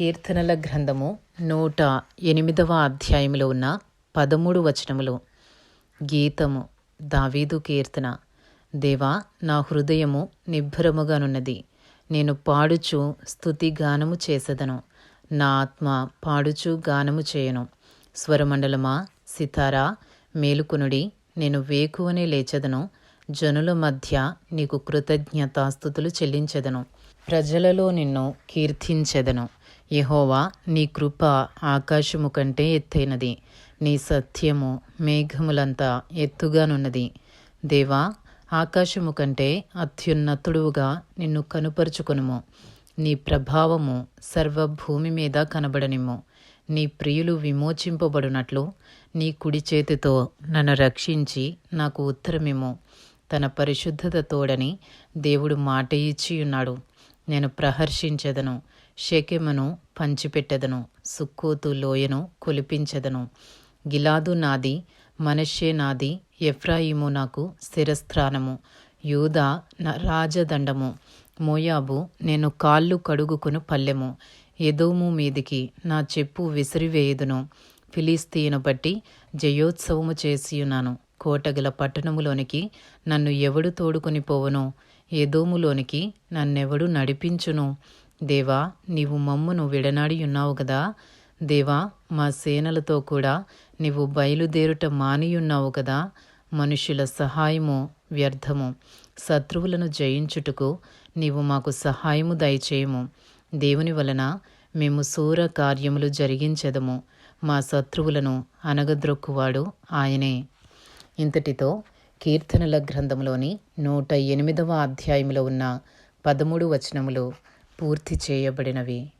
కీర్తనల గ్రంథము నూట ఎనిమిదవ అధ్యాయంలో ఉన్న పదమూడు వచనములు. గీతము దావీదు కీర్తన. దేవా నా హృదయము నిబ్బరముగానున్నది. నేను పాడుచు స్థుతి గానము చేసెదను. నా ఆత్మ పాడుచు గానము చేయను. స్వరమండలమా సితారా మేలుకునుడి నేను వేకువనే లేచదను. జనుల మధ్య నీకు కృతజ్ఞతాస్థుతులు చెల్లించెదను. ప్రజలలో నిన్ను కీర్తించెదను. యహోవా నీ కృప ఆకాశము కంటే ఎత్తైనది. నీ సత్యము మేఘములంతా ఎత్తుగానున్నది దేవా ఆకాశము కంటే అత్యున్నతుడుగా నిన్ను కనుపరుచుకొనుము. నీ ప్రభావము సర్వభూమి మీద కనబడనిమ్ము. నీ ప్రియులు విమోచింపబడినట్లు నీ కుడి చేతితో నన్ను రక్షించి నాకు ఉత్తరమిమ్ము. తన పరిశుద్ధత తోడని దేవుడు మాట ఇచ్చి ఉన్నాడు నేను ప్రహర్షించెదను. షెకెమును పంచిపెట్టెదను సుక్కోతు లోయను కొలిపించెదను. గిలాదు నాది మనషే నాది ఎఫ్రాయిము నాకు స్థిరస్థానము. యూదా నా రాజదండము. మోయాబు నేను కాళ్ళు కడుగుకును పల్లెము. ఎదోము మీదికి నా చెప్పు విసిరివేయుదును. ఫిలిస్తీను బట్టి జయోత్సవము చేసియున్నాను. కోటగల పట్టణములోనికి నన్ను ఎవడు తోడుకొని పోవను? ఎదోములోనికి నన్నెవడు నడిపించును? దేవా నీవు మమ్మును విడనాడి ఉన్నావు కదా దేవా మా సేనలతో కూడా నీవు బయలుదేరుట మానియున్నావు కదా మనుషుల సహాయము వ్యర్థము. శత్రువులను జయించుటకు నీవు మాకు సహాయము దయచేయము. దేవుని వలన మేము శూర కార్యములు జరిగించదము. మా శత్రువులను అనగద్రొక్కువాడు ఆయనే. ఇంతటితో కీర్తనల గ్రంథంలోని నూట ఎనిమిదవ అధ్యాయంలో ఉన్న పదమూడు వచనములు పూర్తి చేయబడినవి.